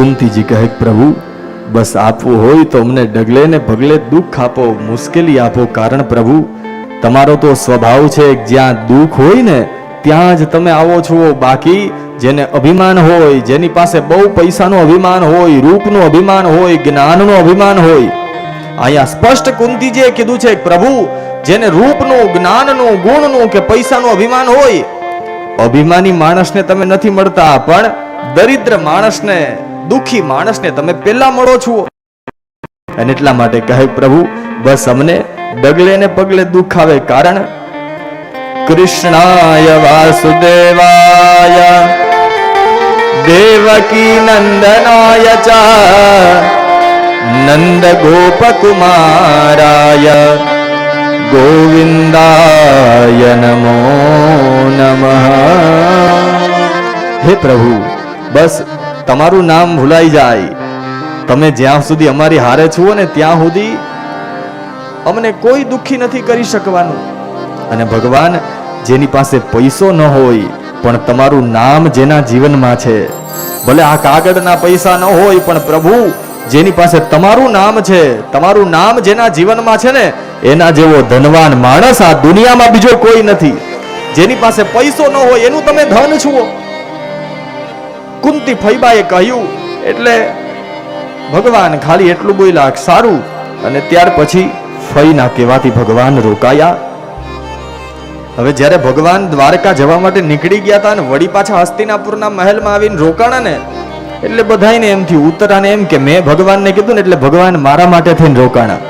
કુંતીજી કહે, પ્રભુ, બસ આપવું હોય તો અમને ડગલે ને ભગલે દુઃખ આપો, મુશ્કેલી આપો. કારણ પ્રભુ, તમારો તો સ્વભાવ છે, જ્યાં દુઃખ હોય ને, ત્યાં જ તમે આવો છો. બાકી જેને અભિમાન હોય, જેની પાસે બહુ પૈસાનું અભિમાન હોય, રૂપનું અભિમાન હોય, જ્ઞાનનું અભિમાન હોય. અહીંયા સ્પષ્ટ કુંતીજીએ કીધું છે, પ્રભુ, જેને રૂપનું, જ્ઞાનનું, ગુણનું કે પૈસાનું અભિમાન હોય, અભિમાની માણસને તમે નથી મળતા. પણ દરિદ્ર માણસને દુખી માણસને તમે પેલા મળો છો. અને એટલા માટે કહે પ્રભુ, બસ અમને ડગલે ને પગલે દુઃખ આવે કારણ કૃષ્ણાય વાસુદેવાય, દેવકી નંદનાય ચા, નંદ ગોપકુમારાય, ગોવિંદાય નમો નમઃ. હે પ્રભુ, બસ તમારું નામ ભૂલાઈ જાય. તમે જ્યાં સુધી અમારી હારે છો ને ત્યાં સુધી અમને કોઈ દુઃખી નથી કરી શકવાનું. અને ભગવાન, જેની પાસે પૈસો ન હોય, પણ તમારું નામ જેના જીવનમાં છે. ભલે આ કાગળના પૈસા ન હોય, પણ પ્રભુ, જેની પાસે તમારું નામ છે, તમારું નામ જેના જીવનમાં છે ને, એના જેવો ધનવાન માણસ આ દુનિયામાં બીજો કોઈ નથી. જેની પાસે પૈસો ન હોય, એનું તમે ધન છુઓ. કુંતી ફૈબાએ કહ્યું, એટલે ભગવાન ખાલી એટલું બોલ્યા સારું. અને ત્યાર પછી ફઈના કહેવાથી ભગવાન રોકાયા. હવે જ્યારે ભગવાન દ્વારકા જવા માટે નીકળી ગયા હતા અને વળી પાછા હસ્તિનાપુરના મહેલમાં આવીને રોકાણા ને એટલે બધાને એમ થયું, ઉત્તરાને એમ કે મેં ભગવાનને કીધું ને એટલે ભગવાન મારા માટે થઈને રોકાણા.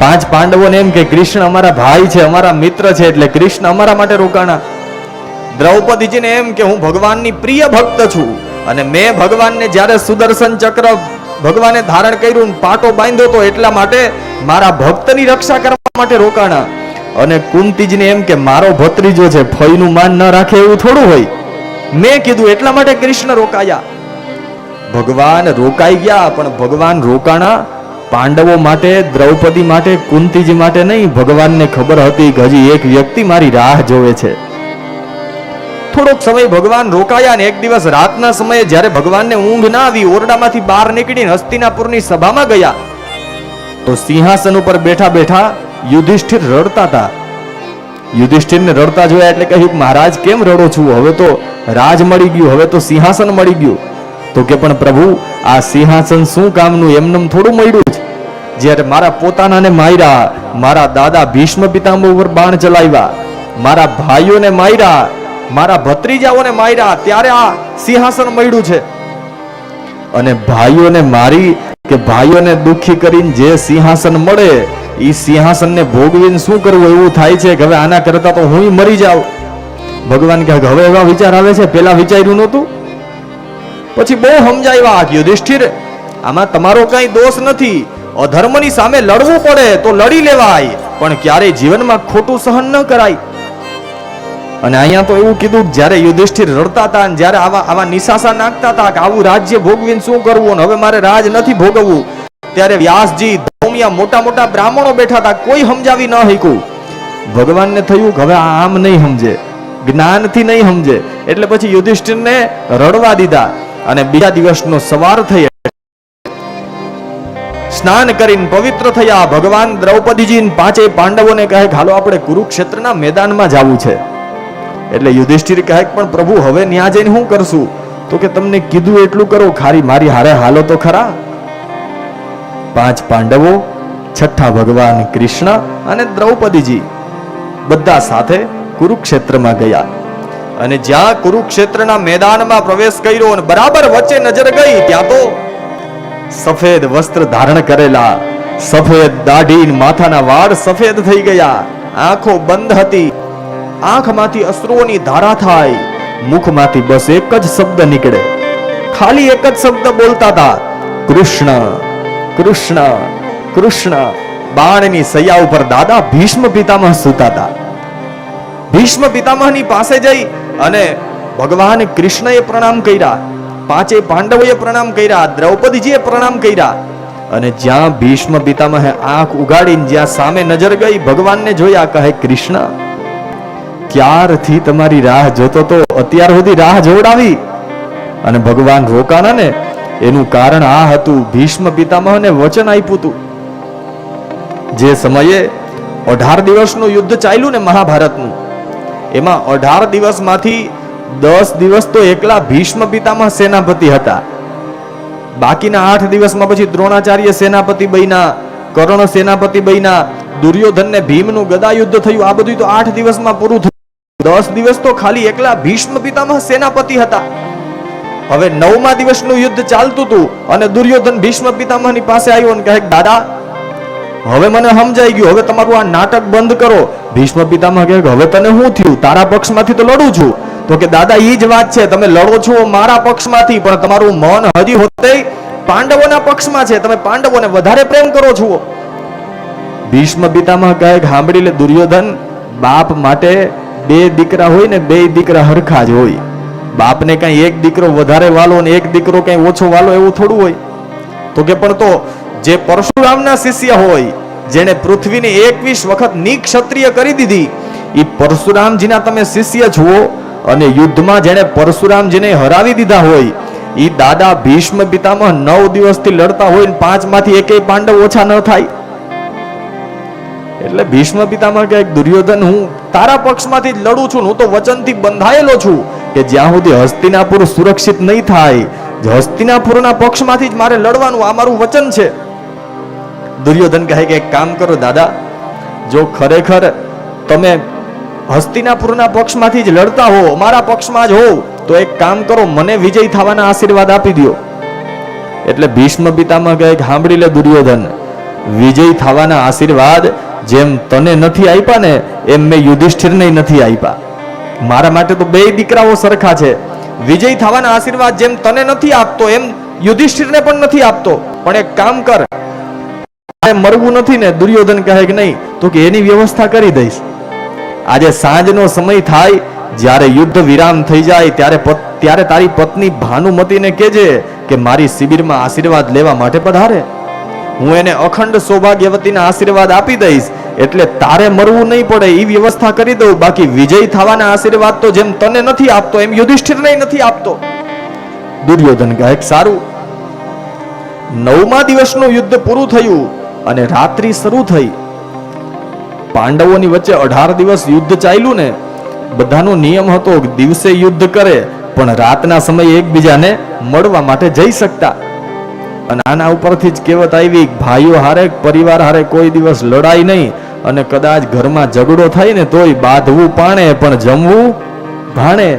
પાંચ પાંડવોને એમ કે કૃષ્ણ અમારા ભાઈ છે, અમારા મિત્ર છે, એટલે કૃષ્ણ અમારા માટે રોકાણા. દ્રૌપદીજીને એમ કે હું ભગવાનની પ્રિય ભક્ત છું. અને મેં ભગવાનને જ્યારે સુદર્શન ચક્ર ભગવાને ધારણ કર્યું, પાટો બાંધ્યો તો એટલા માટે મારા ભક્તની રક્ષા કરવા માટે રોકાણા. અને કુંતીજીને એમ કે, મારો ભત્રીજો છે, ફઈનું માન ન રાખે એવું થોડું હોય. મેં કીધું, એટલા માટે કૃષ્ણ રોકાયા. ભગવાન રોકાઈ ગયા, પણ ભગવાન રોકાણા પાંડવો માટે, દ્રૌપદી માટે, કુંતીજી માટે નહીં. ભગવાનને ખબર હતી કે હજી એક વ્યક્તિ મારી રાહ જોવે છે. થોડોક સમય ભગવાન રોકાયા ને એક દિવસ રાતના સમયે જ્યારે ભગવાનને ઊંઘ ના આવી, ઓરડામાંથી બહાર નીકળીને હસ્તિનાપુરની સભામાં ગયા. તો સિંહાસન ઉપર બેઠા બેઠા યુધિષ્ઠિર રડતા હતા. યુધિષ્ઠિરને રડતા જોયા એટલે કહ્યું, મહારાજ, કેમ રડો છું? હવે તો રાજ મળી ગયું, હવે તો સિંહાસન મળી ગયું. તો કે, પણ પ્રભુ, આ સિંહાસન શું કામનું? એમનેમ થોડું મળ્યું છે જ્યારે મારા પોતાનાને માર્યા, મારા દાદા ભીષ્મ પિતામહ ઉપર બાણ ચલાવ્યા, મારા ભાઈઓને માર્યા મારા ભત્રીજાઓને માર્યા, ત્યારે આ સિંહાસન મળ્યું છે. અને ભાઈઓને મારી કે ભાઈઓને દુખી કરીને જે સિંહાસન મળે એ સિંહાસનને ભોગવીને શું કરવું એવું થાય છે કે હવે આના કરતા તો હું મરી જાઉં? ભગવાન કહે, હવે એવા વિચાર આવે છે, પેલા વિચાર્યું નહોતું? પછી બહુ સમજાવ્યા યુધિષ્ઠિર, આમાં તમારો કઈ દોષ નથી. અધર્મની સામે લડવું પડે તો લડી લેવાય, પણ ક્યારેય જીવનમાં ખોટું સહન ન કરાય. અને અહીંયા તો એવું કીધું જ્યારે યુધિષ્ઠિર રડતા હતા અને જ્યારે આવા આવા નિશાસા નાખતા હતા કે આવું રાજ્ય ભોગવીને શું કરવું અને હવે મારે રાજ નથી ભોગવવું, ત્યારે વ્યાસજી ધૌમિયા મોટા મોટા બ્રાહ્મણો બેઠા હતા, કોઈ સમજાવી ન હક્યું ભગવાનને થયું કે હવે આમ નહીં સમજે, જ્ઞાનથી નહીં સમજે, એટલે પછી યુધિષ્ઠિરને રડવા દીધા અને બીજા દિવસનો સવાર થઈ સ્નાન કરીને પવિત્ર થયા, ભગવાન દ્રૌપદીજી ને પાંચેય પાંડવોને કહે હાલો, આપણે કુરુક્ષેત્રના મેદાનમાં જવું છે. એટલે યુધિષ્ઠિર કહે પણ પ્રભુ, હવે ન્યા જઈને શું કરશું? તો કે, તમને કીધું એટલું કરો, ખારી મારી હારે હાલો તો ખરા. પાંચ પાંડવો, છઠ્ઠા ભગવાન કૃષ્ણ અને દ્રૌપદીજી બધા સાથે કુરુક્ષેત્રમાં ગયા. અને જ્યાં કુરુક્ષેત્રના મેદાનમાં પ્રવેશ કર્યો અને બરાબર વચ્ચે નજર ગઈ, ત્યાં તો સફેદ વસ્ત્ર ધારણ કરેલા, સફેદ દાઢી માથાના વાળ સફેદ થઈ ગયા. આંખો બંધ હતી. આંખમાંથી અશ્રુઓની ધારા થાય. મુખમાંથી બસ એક જ શબ્દ નીકળે. ખાલી એક જ શબ્દ બોલતા હતા. કૃષ્ણ કૃષ્ણ કૃષ્ણ. બાણની સૈયા ઉપર દાદા ભીષ્મ પિતામહ સૂતા હતા. ભીષ્મ પિતામહની પાસે જઈ અને ભગવાન કૃષ્ણએ પ્રણામ કર્યા. પાંચે પાંડવોએ પ્રણામ કર્યા, દ્રૌપદીજીએ પ્રણામ કર્યા. અને જ્યાં ભીષ્મ પિતામહે આંખ ઉગાડીને જ્યાં સામે નજર ગઈ, ભગવાનને જોયા કહે, કૃષ્ણ ક્યારથી તમારી રાહ જોતો તો અત્યાર સુધી રાહ જોવડાવી. અને ભગવાન રોકાણા ને એનું કારણ આ હતું, ભીષ્મ પિતામહને વચન આપ્યું હતું. જે સમયે અઢાર દિવસનું યુદ્ધ ચાલ્યું ને મહાભારતનું. એમાં અઢાર દિવસમાંથી દસ દિવસ તો એકલા ભીષ્મ પિતામહ સેનાપતિ હતા. બાકીના આઠ દિવસમાં પછી દ્રોણાચાર્ય સેનાપતિ બન્યા, કર્ણ સેનાપતિ બન્યા, દુર્યોધનને ભીમનું ગદા યુદ્ધ થયું. આ બધું તો આઠ દિવસમાં પૂરું થયું. દસ દિવસ તો ખાલી એકલા ભીષ્મ પિતામહ સેનાપતિ હતા. હવે નવમા દિવસનું યુદ્ધ ચાલતું હતું અને દુર્યોધન ભીષ્મ પિતામહની પાસે આવ્યો અને કહે, દાદા, હવે મને સમજાઈ ગયું. હવે તમારું આ નાટક બંધ કરો. ભીષ્મ પિતામહ કહે, હવે તને શું થયું? તારા પક્ષમાંથી તો લડું છું. તો કે, દાદા, ઈ જ વાત છે. તમે લડો છો મારા પક્ષમાંથી, પણ તમારું મન હજી હોતે પાંડવોના પક્ષમાં છે. તમે પાંડવોને વધારે પ્રેમ કરો છો. ભીષ્મ પિતામહ કહે સાંભળી લે દુર્યોધન બાપ માટે બે દીકરા હોય ને બે દીકરા હરખા જ હોય. બાપને કઈ એક દીકરો વધારે વાલો ને એક દીકરો કઈ ઓછો વાલો એવું થોડું હોય. તો કે પણ તો જે પરશુરામના શિષ્ય હોય, જેણે પૃથ્વીને એકવીસ વખત નિક્ષત્રિય કરી દીધી એ પરશુરામજીના તમે શિષ્ય જુઓ અને યુદ્ધમાં જેણે પરશુરામજીને હરાવી દીધા હોય એ દાદા ભીષ્મ પિતામહ નવ દિવસથી લડતા હોય ને પાંચમાંથી એકેય પાંડવ ઓછા ન થાય. એટલે ભીષ્મ પિતામાં કહે દુર્યોધન, હું તારા પક્ષમાંથી જ લડું છું, હું તો વચનથી બંધાયેલો છું કે જ્યાં સુધી હસ્તિનાપુર સુરક્ષિત નહીં થાય હસ્તિનાપુરના પક્ષમાંથી જ મારે લડવાનું આ મારું વચન છે. દુર્યોધન કહે કે, એક કામ કરો દાદા, જો ખરેખર તમે હસ્તિનાપુરના પક્ષમાંથી જ લડતા હો, મારા પક્ષમાં જ હોવ, તો એક કામ કરો, મને વિજય થવાના આશીર્વાદ આપી દો એટલે ભીષ્મ પિતામાં કહે સાંભળી લે દુર્યોધન, વિજય થવાના આશીર્વાદ જેમ તને નથી આપ્યા ને, એમ મેં યુધિષ્ઠિરને નથી આપ્યા મારા માટે તો બે દીકરાઓ સરખા છે. વિજય થવાના આશીર્વાદ જેમ તને નથી આપતો, એમ યુધિષ્ઠિરને પણ નથી આપતો. પણ એક કામ કર. મરવું નથી ને, દુર્યોધન કહે કે નહીં, તો કે એની વ્યવસ્થા કરી દઈશ. આજે સાંજનો સમય થાય, જ્યારે યુદ્ધ વિરામ થઈ જાય, ત્યારે ત્યારે તારી પત્ની ભાનુમતીને કહેજે કે મારી શિબિરમાં આશીર્વાદ લેવા માટે પધારે. હું એને અખંડ સૌભાગ્યવતીના આશીર્વાદ આપી દઈશ, એટલે તારે મરવું નહીં પડે એ વ્યવસ્થા કરી દઉં. બાકી વિજય થવાના આશીર્વાદ તો જેમ તને નથી આપતો, એમ યુધિષ્ઠિરને નથી આપતો. દુર્યોધન ગાયક સારું. નવમા દિવસનું યુદ્ધ પૂરું થયું અને રાત્રિ શરૂ થઈ. પાંડવોની વચ્ચે અઢાર દિવસ યુદ્ધ ચાલ્યું ને, બધાનો નિયમ હતો દિવસે યુદ્ધ કરે, પણ રાતના સમયે એકબીજાને મળવા માટે જઈ શકતા. અને આના ઉપરથી જ કહેવત આવી, ભાઈઓ હારે પરિવાર હારે કોઈ દિવસ લડાઈ નહીં અને કદાચ ઘરમાં ઝઘડો થાય ને તોય બાંધવું પાણે, પણ જમવું ભાણે.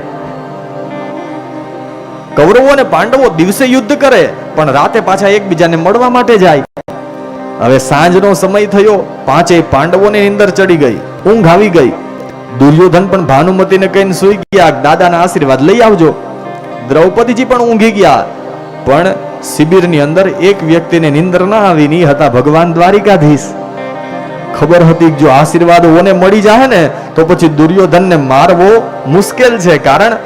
કૌરવો અને પાંડવો દિવસે યુદ્ધ કરે, પણ રાતે પાછા એકબીજાને મળવા માટે જાય. હવે સાંજનો સમય થયો, પાંચેય પાંડવોને અંદર ચડી ગઈ, ઊંઘ આવી ગઈ. દુર્યોધન પણ ભાનુમતીને કહીને સૂઈ ગયા, દાદાના આશીર્વાદ લઈ આવજો. દ્રૌપદીજી પણ ઊંઘી ગયા, પણ શિબિરની અંદર એક વ્યક્તિને નિંદર ના આવી ની હતા ભગવાન દ્વારિકાધીશ. ખબર હતી જો આશીર્વાદ ઓને મળી જાય ને, તો પછી દુર્યોધનને મારવો મુશ્કેલ છે, કારણ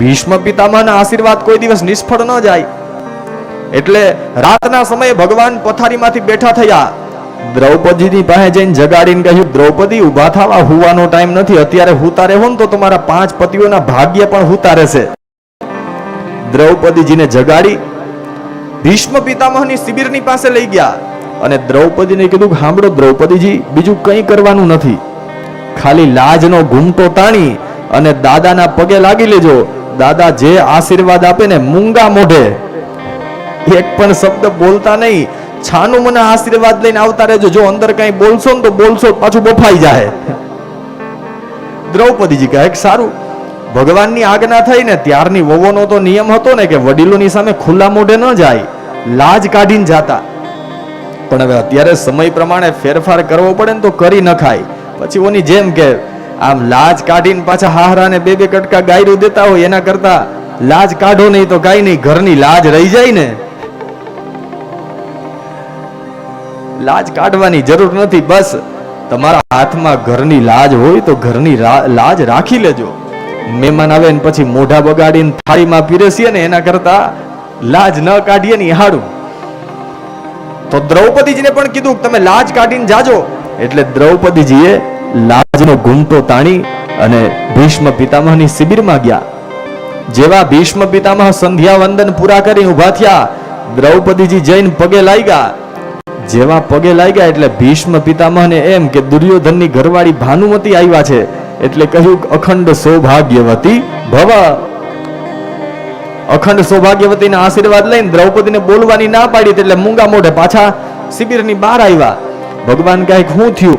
ભીષ્મ પિતામહના આશીર્વાદ કોઈ દિવસ નિષ્ફળ ન જાય. એટલે રાતના સમયે ભગવાન પથારીમાંથી બેઠા થયા. દ્રૌપદીની પાસે જઈને જગાડીને કહ્યું, દ્રૌપદી, ઊભા થવા હુવાનો ટાઈમ નથી, અત્યારે હુતા રહેવો તો તમારા પાંચ પતિઓના ભાગ્ય પણ હુતા રહેશે દ્રૌપદીજીને જગાડી ભીષ્મ પિતામહની શિબિરની પાસે લઈ ગયા અને દ્રૌપદીને કીધું કે સાંભળો દ્રૌપદીજી, બીજું કંઈ કરવાનું નથી. ખાલી લાજનો ઘૂમટો તાણી અને દાદાના પગે લાગી લેજો. દાદા જે આશીર્વાદ આપે ને મૂંગા મોઢે. એક પણ શબ્દ બોલતા નહીં. છાનું મને આશીર્વાદ લઈને આવતા રહેજો. જો અંદર કઈ બોલશો ને તો બોલશો, પાછું બફાઈ જાય. દ્રૌપદીજી કહે સારું ભગવાનની આજ્ઞા થઈ ને ત્યારની વહુઓનો તો નિયમ હતો ને કે વડીલોની સામે ખુલ્લા મોઢે ન જાય, લાજ કાઢીને જાતા. પણ હવે અત્યારે સમય પ્રમાણે ફેરફાર કરવો પડે ને તો કરી નખાય પછી ઓની જેમ કે આમ લાજ કાઢીને પાછા હાહરાને બે બે કટકા ગાયરું દેતા હોય એના કરતા લાજ કાઢો નહીં તો કાંઈ નહીં, ઘરની લાજ રહી જાય ને. લાજ કાઢવાની જરૂર નથી, બસ તમારા હાથમાં ઘરની લાજ હોય તો ઘરની લાજ રાખી લેજો. મહેમાન આવે ને પછી મોઢા બગાડીને થાળીમાં પીરસીએ ને એના કરતા લાજ ન કાઢીએ ને હાડું તો દ્રૌપદીજીને પણ કીધું તમે લાજ કાઢીને જાજો. એટલે દ્રૌપદીજીએ લાજનો ઘૂમટો તાણી અને ભીષ્મ પિતામહની શિબિરમાં ગયા. જેવા ભીષ્મ પિતામહ સંધ્યા વંદન પૂરા કરી ઊભા થયા, દ્રૌપદીજી જઈને પગે લાગ્યા. જેવા પગે લાગ્યા એટલે ભીષ્મ પિતામહને એમ કે દુર્યોધનની ઘરવાળી ભાનુમતી આવ્યા છે. એટલે કહ્યું અખંડ સૌભાગ્યવતી ભવ. અખંડ સૌભાગ્યવતીના આશીર્વાદ લઈને દ્રૌપદીને બોલવાની ના પાડી એટલે મૂંગા મોઢે પાછા શિબિરની બહાર આવ્યા. ભગવાન કહે હું થયું?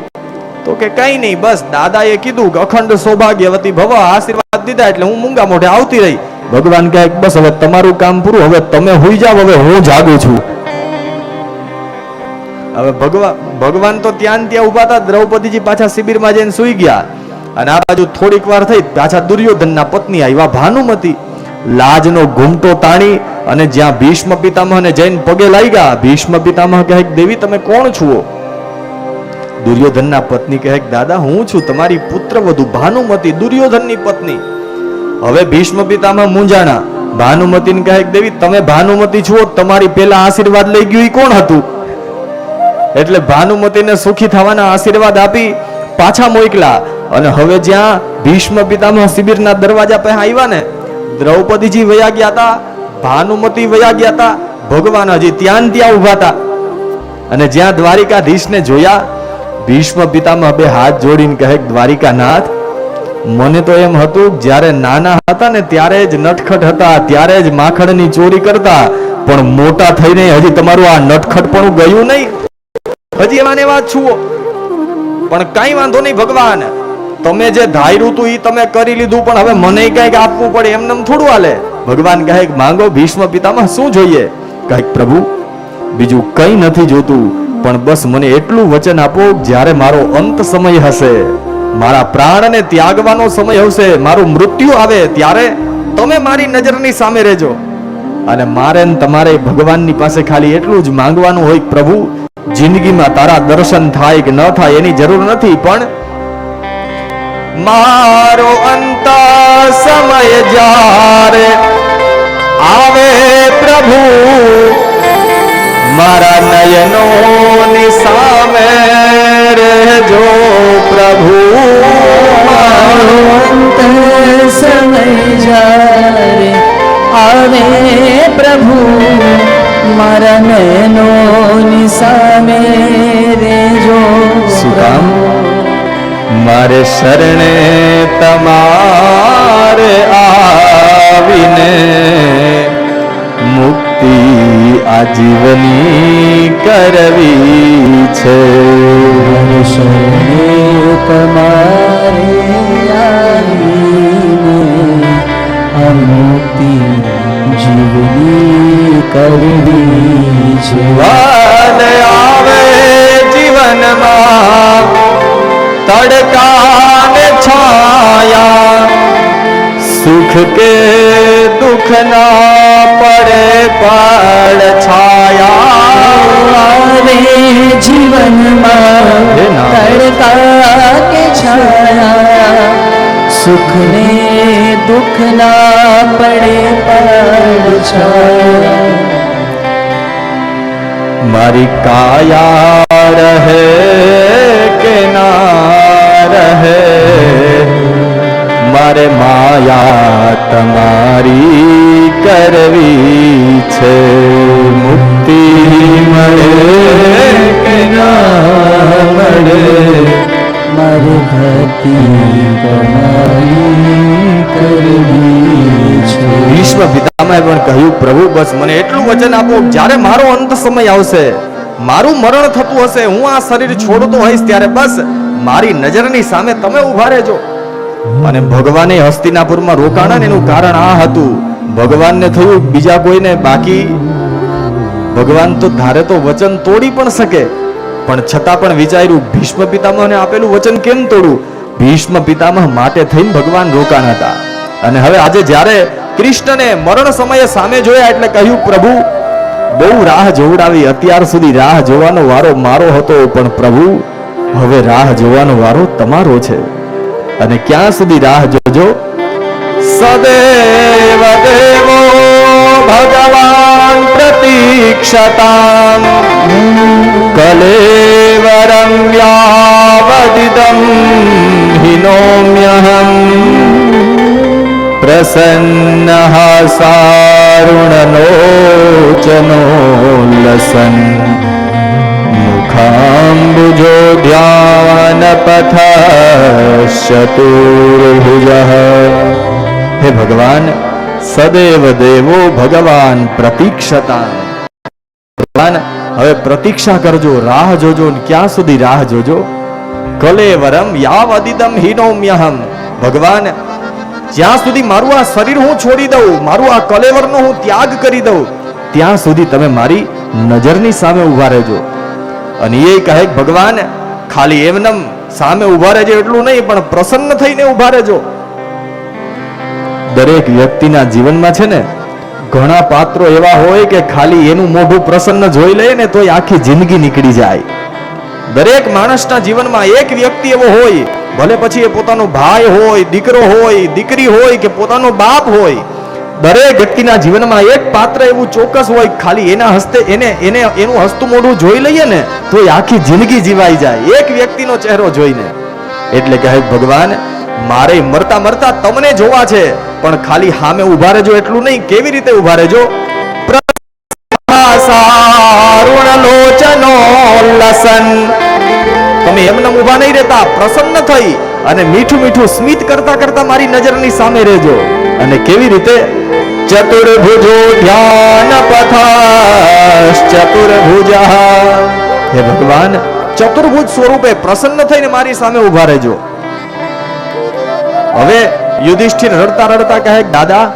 તો કે, કઈ નહીં, બસ દાદાએ કીધું કે અખંડ સૌભાગ્યવતી ભવ આશીર્વાદ દીધા એટલે હું મૂંગા મોઢે આવતી રહી. ભગવાન કહે, બસ હવે તમારું કામ પૂરું, હવે તમે હોઈ જાવ હવે હું જાગું છું. હવે ભગવાન ભગવાન તો ત્યાં ત્યાં ઊભા હતા, દ્રૌપદીજી પાછા શિબિરમાં જઈને સુઈ ગયા. અને આ બાજુ થોડીક વાર થઈ પાછા દુર્યોધનના પત્ની આવ્યા, ભાનુમતી. લાજનો ઘૂમટો તાણી અને જ્યાં ભીષ્મ પિતામહને જૈન પગે લાગ્યા, ભીષ્મ પિતામહ કહે, દેવી, તમે કોણ છો દુર્યોધનના પત્ની કહે, દાદા, હું છું તમારી પુત્ર વધુ, ભાનુમતી, દુર્યોધનની પત્ની. હવે ભીષ્મ પિતામહ મૂંઝાણા. ભાનુમતીને કહે, દેવી, તમે ભાનુમતી છો તમારી પેલા આશીર્વાદ લઈ ગયું કોણ હતું? એટલે ભાનુમતીને સુખી થવાના આશીર્વાદ આપી પાછા મોકલા. અને હવે જ્યાં ભીષ્મ પિતામહ શિબિરના દરવાજા પાસે આવ્યા ને, દ્રૌપદીજી વયા ગયા હતા, ભાનુમતી વયા ગયા હતા ભગવાન હજી ત્યાં ત્યાં ઊભા હતા. અને જ્યાં દ્વારિકાધીશને જોયા, ભીષ્મ પિતામહ બે હાથ જોડીને કહે, દ્વારિકાનાથ, મને તો એમ હતું જ્યારે નાના હતા ને, ત્યારે જ નટખટ હતા, ત્યારે જ માખણની ચોરી કરતા, પણ મોટા થઈને હજી તમારું આ નટખટ પણ ગયું નહીં. હજી એમાં એવા છુઓ. પણ કઈ વાંધો નહીં ભગવાન. તમે જે ધાર્યું તું એ તમે કરી લીધું, પણ હવે મને કંઈક આપવું પડે, એમને એમ થોડું હાલે. ભગવાન કહે, માંગો ભીષ્મ પિતામાં શું જોઈએ? કંઈક પ્રભુ, બીજું કઈ નથી જોતું, પણ બસ મને એટલું વચન આપો, જ્યારે મારો અંત સમય હશે. મારા પ્રાણને ત્યાગવાનો સમય હશે, મારું મૃત્યુ આવે, ત્યારે તમે મારી નજરની સામે રહેજો. અને મારે તમારે ભગવાનની પાસે ખાલી એટલું જ માંગવાનું હોય પ્રભુ, જિંદગીમાં તારા દર્શન થાય કે ન થાય એની જરૂર નથી, પણ મારો અંત સમય જ્યારે આવે પ્રભુ, મારા નયનો ની સામે રહેજો પ્રભુ. અંત સમય જ્યારે આવે પ્રભુ મારા નયનોની સામે રેજો સુકામ કામ? મારે શરણે તમારે આવીને મુક્તિ આજીવની કરવી છે શરણે તમારે આવીને મુક્તિ કરવી જીવન આવે જીવનમાં તડકા ને છાયા. સુખ કે દુઃખ ના પડે પડ છાયા. આવે જીવનમાં તડકા કે છાયા. સુખ ને દુઃખ ના પડે પડ છાયા. મારી કાયા રહે કે ના રહે? મારે માયા તમારી કરવી છે. મુક્તિ મળે ભીષ્મ પણ કહ્યું, પ્રભુ, બસ મને એટલું વચન આપો, જ્યારે મારો અંત સમય આવશે, મારું મરણ થતું હશે, હું આ શરીર છોડતો હોઈશ, ત્યારે બસ મારી નજરની સામે તમે ઊભા રહેજો. અને ભગવાને હસ્તિનાપુરમાં રોકાણા એનું કારણ આ હતું. ભગવાનને થયું, બીજા કોઈને બાકી. ભગવાન તો ધારે તો વચન તોડી પણ શકે, પણ છતાં પણ વિચાર્યું, ભીષ્મ પિતામહને આપેલું વચન કેમ તોડું? ભીષ્મ પિતામહ માટે થઈને ભગવાન રોકાણ હતા. અને હવે આજે જ્યારે કૃષ્ણને મરણ સમયે સામે જોયા એટલે કહ્યું, પ્રભુ, બહુ રાહ જોવડાવી. અત્યાર સુધી રાહ જોવાનો વારો મારો હતો, પણ પ્રભુ, હવે રાહ જોવાનો વારો તમારો છે. અને ક્યાં સુધી રાહ જોજો? સદેવ દેવો, ભગવાન પ્રતીક્ષતામ કલેવરં યાવદિદં હિનોમ્યહમ. સારુણલોચનો લસન મુખાંબુજો ધ્યાન ચતુર્ભુજ હે ભગવાન સદૈવ દેવો ભગવાન પ્રતીક્ષતા ભગવાન હવે પ્રતીક્ષા કરજો, રાહ જોજો ક્યાં સુધી રાહ જોજો? કલેવરમ યાવદિદમ હિનોમ્યહમ। ભગવાન જ્યાં સુધી મારું આ શરીર હું છોડી દઉં, મારું આ કલેવરનો હું ત્યાગ કરી દઉં, ત્યાં સુધી તમે મારી નજરની સામે ઊભા રહેજો. અને એ કહે ભગવાન, ખાલી એમનેમ સામે ઊભા રહેજો એટલું નહીં, પણ પ્રસન્ન થઈને ઊભા રહેજો. દરેક વ્યક્તિના જીવનમાં છે ને, ઘણા પાત્રો એવા હોય કે ખાલી એનું મોઢું પ્રસન્ન જોઈ લે ને તોય આખી જિંદગી નીકળી જાય. દરેક માણસના જીવનમાં એક વ્યક્તિ એવો હોય ભલે પછી એ પોતાનો ભાઈ હોય, દીકરો હોય, દીકરી હોય કે પોતાનો બાપ હોય, દરેક વ્યક્તિના જીવનમાં એક પાત્ર એવું ચોક્કસ હોય ખાલી એના હસ્તે એને એને, એનું હસતું મોઢું જોઈ લઈએ ને, તો એ આખી જિંદગી જીવાઈ જાય. એક વ્યક્તિનો ચહેરો જોઈને. એટલે કહે ભગવાન, મારે મરતા મરતા તમને જોવા છે, પણ ખાલી હામે ઊભા રહેજો એટલું નહીં. કેવી રીતે ઊભા રહેજો? તમે એમને ઊભા નહીં રહેતા, પ્રસન્ન થઈ અને મીઠું મીઠું સ્મિત કરતા કરતા મારી નજરની સામે રહેજો. અને કેવી રીતે? ચતુર્ભુજો ધ્યાન પથાશ, ચતુર્ભુજા. હે ભગવાન, ચતુર્ભુજ સ્વરૂપે પ્રસન્ન થઈને મારી સામે ઊભા રહેજો. હવે યુધિષ્ઠિર રડતા રડતા કહે, દાદા,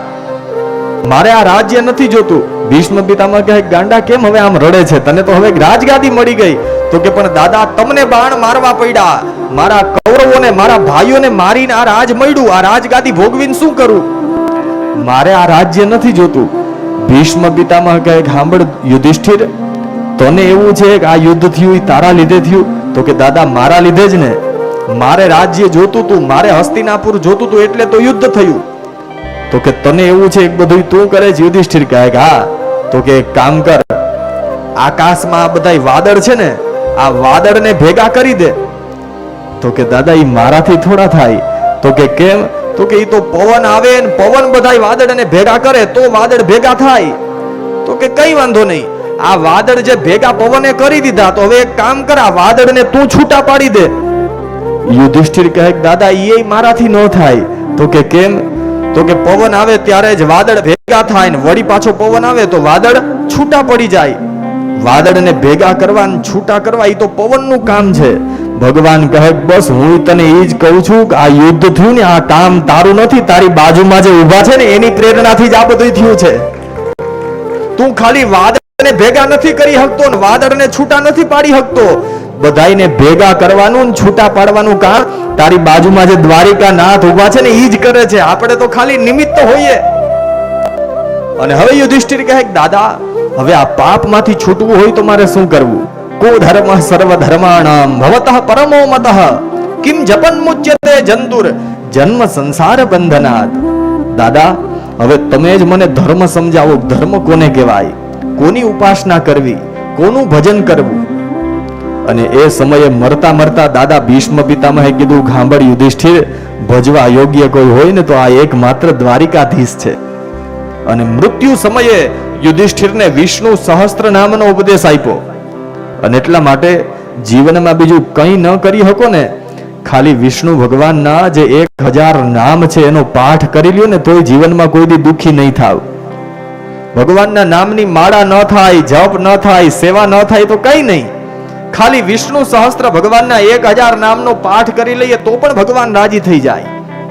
મારે આ રાજ્ય નથી જોતું. ભીષ્મ પિતામાં કહે, ગાંડા, કેમ હવે આમ રડે છે? તને તો હવે રાજગાદી મળી ગઈ. તો કે, પણ દાદા, તમને બાણ મારવા પડ્યા. મારા કૌરવોને, મારા ભાઈઓને મારીને આ રાજ મળ્યું. આ રાજગાદી ભોગવીને શું કરું? મારે આ રાજ્ય નથી જોતું. ભીષ્મ પિતામાં કહે સાંભળ યુધિષ્ઠિર, તને એવું છે કે આ યુદ્ધ થયું, એ તારા લીધે થયું? તો કે, દાદા, મારા લીધે જ ને. મારે રાજ્ય જોતું તું, મારે હસ્તિનાપુર જોતું તું, એટલે તો યુદ્ધ થયું. તો કે, તને એવું છે એક બધું તું કરે છે? યુધિષ્ઠિર કહે કે હા. તો કે કામ કર, આકાશમાં બધા વાદળ છે ને, આ વાદળને ભેગા કરી દે. તો કે દાદા એ મારાથી થોડા થાય. તો કે કેમ? તો કે એ તો પવન આવે ને પવન બધા વાદળને ભેગા કરે, તો વાદળ ભેગા થાય. તો કે કઈ વાંધો નહીં. આ વાદળ જે ભેગા પવને કરી દીધા, તો હવે એક કામ કર, આ વાદળને તું છૂટા પાડી દે. યુધિષ્ઠિર કહે દાદા એ મારાથી ન થાય. તો કે કેમ? તો કે પવન આવે ત્યારે જ વાદળ ભેગા થાય ને વળી પાછો પવન આવે તો વાદળ છૂટા પડી જાય. વાદળને ભેગા કરવા છૂટા કરવા એ તો પવનનું કામ છે. ભગવાન કહે, બસ હું તને એ જ કહું છું કે આ યુદ્ધ થયું ને, આ કામ તારું નથી, તારી બાજુમાં જે ઊભા છે ને, એની પ્રેરણાથી જ આ બધું થયું છે. તું ખાલી વાદળને ભેગા નથી કરી શકતો ને, વાદળને છૂટા નથી પાડી શકતો બધાયને ભેગા કરવાનું છૂટા પાડવાનું કામ તારી બાજુમાં જે દ્વારિકા નાથ ઊભા છે ને એ જ કરે છે. આપણે તો ખાલી નિમિત્ત હોઈએ. અને હવે યુધિષ્ઠિર કહે, દાદા, હવે આ પાપમાંથી છૂટવું હોય તો મારે શું કરવું? કો ધર્મ સર્વ ધર્માણામ ભવતઃ પરમો મતઃ કિમ જપન મુચ્યતે જંતુર જન્મ સંસાર બંધનાત દાદા, હવે તમે જ મને ધર્મ સમજાવો, ધર્મ કોને કહેવાય? કોની ઉપાસના કરવી? કોનું ભજન કરવું? અને એ સમયે મરતા મરતા દાદા ભીષ્મ પિતામહે કીધું ગાંભળ યુધિષ્ઠિર, ભજવા યોગ્ય કોઈ હોય ને તો આ એકમાત્ર દ્વારિકાધીશ છે. અને મૃત્યુ સમયે યુધિષ્ઠિરને વિષ્ણુ સહસ્ત્ર નામનો ઉપદેશ આપ્યો. અને એટલા માટે જીવનમાં બીજું કંઈ ન કરી શકો ને, ખાલી વિષ્ણુ ભગવાનના જે એક હજાર નામ છે એનો પાઠ કરી લ્યો ને, તોય જીવનમાં કોઈ દી દુઃખી નહીં થાવ. ભગવાનના નામની માળા ન થાય, જપ ન થાય, સેવા ન થાય તો કઈ નહીં. ખાલી વિષ્ણુ સહસ્ત્ર ભગવાનના એક હજાર નામનો પાઠ કરી લઈએ તો પણ ભગવાન રાજી થઈ જાય.